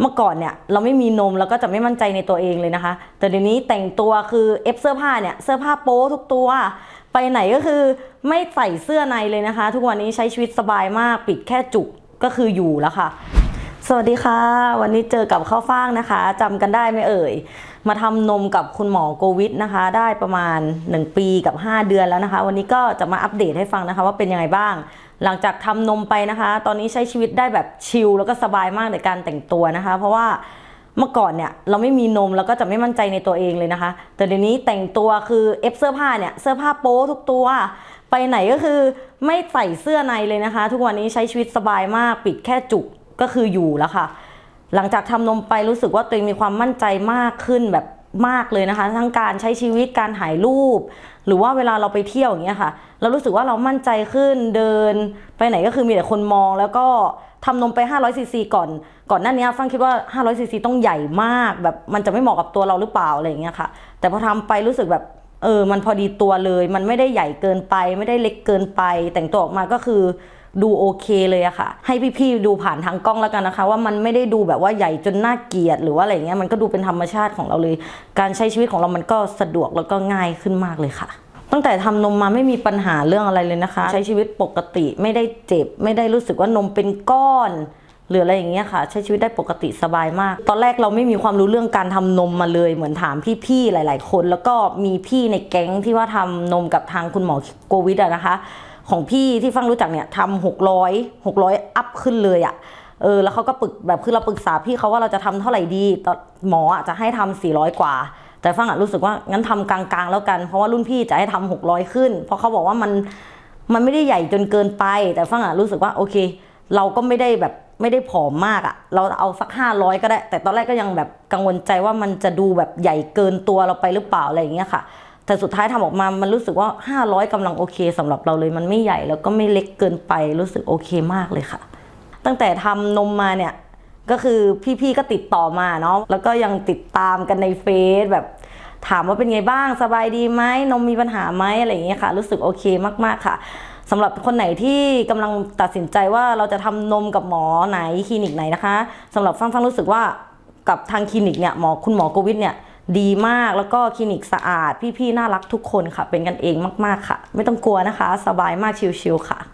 เมื่อก่อนเนี่ยเราไม่มีนมเราก็จะไม่มั่นใจในตัวเองเลยนะคะ แต่เดี๋ยวนี้แต่งตัวคือเอฟเสื้อผ้าเนี่ยเสื้อผ้าโป๊ทุกตัว ไปไหนก็คือไม่ใส่เสื้อในเลยนะคะ ทุกวันนี้ใช้ชีวิตสบายมากปิดแค่จุกก็คืออยู่แล้วค่ะ สวัสดีค่ะ วันนี้เจอกับข้าวฟ่างนะคะจำกันได้ไหมเอ่ย มาทำนมกับคุณหมอโกวิทนะคะ ได้ประมาณ 1 ปีกับ 5 เดือนแล้วนะคะ วันนี้ก็จะมาอัปเดตให้ฟังนะคะ ว่าเป็นยังไงบ้าง หลังจากทำนมไปนะคะ ตอนนี้ใช้ชีวิตได้แบบชิลแล้วก็สบายมากในการแต่งตัวนะคะ เพราะว่าเมื่อก่อนเนี่ยเราไม่มีนมเราก็จะไม่มั่นใจในตัวเองเลยนะคะ แต่เดี๋ยวนี้แต่งตัวคือเอฟเสื้อผ้าเนี่ยเสื้อผ้าโป๊ทุกตัว ไปไหนก็คือไม่ใส่เสื้อในเลยนะคะ ทุกวันนี้ใช้ชีวิตสบายมากปิดแค่จุก ก็คืออยู่แล้วค่ะ หลังจากทำนมไปรู้สึกว่าตัวเองมีความมั่นใจมากขึ้นแบบมากเลยนะคะ ทั้งการใช้ชีวิตการถ่ายรูป หรือว่าเวลาเราไปเที่ยวอย่างเงี้ยค่ะ เรารู้สึกว่าเรามั่นใจขึ้นเดิน ไปไหนก็คือมีแต่คนมองแล้วก็ทำนมไป 500 ซีซีก่อน ก่อนหน้านี้ฟังคิดว่า 500 ซีซีต้องใหญ่มาก แบบมันจะไม่เหมาะกับตัวเราหรือเปล่าอะไรอย่างเงี้ยค่ะ แต่พอทำไปรู้สึกแบบเออ มันพอดีตัวเลย มันไม่ได้ใหญ่เกินไป ไม่ได้เล็กเกินไป แต่งตัวออกมาก็คือ ดูโอเคเลยอะค่ะ ให้พี่ๆดูผ่านทางกล้องแล้วกันนะคะ ว่ามันไม่ได้ดูแบบว่าใหญ่จนน่าเกลียดหรือว่าอะไรเงี้ยมันก็ดูเป็นธรรมชาติของเราเลย การใช้ชีวิตของเรามันก็สะดวกแล้วก็ง่ายขึ้นมากเลยค่ะ ตั้งแต่ทำนมมาไม่มีปัญหาเรื่องอะไรเลยนะคะ ใช้ชีวิตปกติไม่ได้เจ็บ ไม่ได้รู้สึกว่านมเป็นก้อนหรืออะไรอย่างเงี้ยค่ะ ใช้ชีวิตได้ปกติสบายมาก ตอนแรกเราไม่มีความรู้เรื่องการทำนมมาเลย เหมือนถามพี่ๆหลาย ๆ คน แล้วก็มีพี่ในแก๊งที่ว่าทำนมกับทางคุณหมอโกวิดอะนะคะ ของพี่ที่ฟังรู้จักเนี่ยทำหกร้อยหกร้อยอัพขึ้นเลยอะ่ะเออแล้วเขาก็ปรึกแบบคือเราปรึกษาพี่เขาว่าเราจะทำเท่าไหร่ดีตอนหมออะจะให้ทำสี่ร้อยกว่า แต่ฟังอะรู้สึกว่างั้นทำกลางๆ แล้วกัน เพราะว่ารุ่นพี่จะให้ทำหกร้อยขึ้น เพราะเขาบอกว่ามันมันไม่ได้ใหญ่จนเกินไป แต่ฟังอะรู้สึกว่าโอเค เราก็ไม่ได้แบบไม่ได้ผอมมากอะ่ะ เราเอาสักห้าร้อยก็ได้ แต่ตอนแรกก็ยังแบบกังวลใจว่ามันจะดูแบบใหญ่เกินตัวเราไปหรือเปล่าอะไรอย่างเงี้ยค่ะ แต่สุดท้ายทำออกมามันรู้สึกว่า 500กำลังโอเคสำหรับเราเลยมันไม่ใหญ่แล้วก็ไม่เล็กเกินไปรู้สึกโอเคมากเลยค่ะ ตั้งแต่ทำนมมาเนี่ยก็คือพี่ๆก็ติดต่อมาเนาะแล้วก็ยังติดตามกันในเฟซแบบถามว่าเป็นไงบ้างสบายดีไหมนมมีปัญหาไหมอะไรอย่างเงี้ยค่ะ รู้สึกโอเคมากๆค่ะสำหรับคนไหนที่กำลังตัดสินใจว่าเราจะทำนมกับหมอไหนคลินิกไหนนะคะสำหรับฟังฟังรู้สึกว่ากับทางคลินิกเนี่ยหมอคุณหมอโควิดเนี่ย ดีมากแล้วก็คลินิกสะอาด พี่ๆน่ารักทุกคนค่ะ เป็นกันเองมากๆค่ะ ไม่ต้องกลัวนะคะ สบายมากชิลๆค่ะ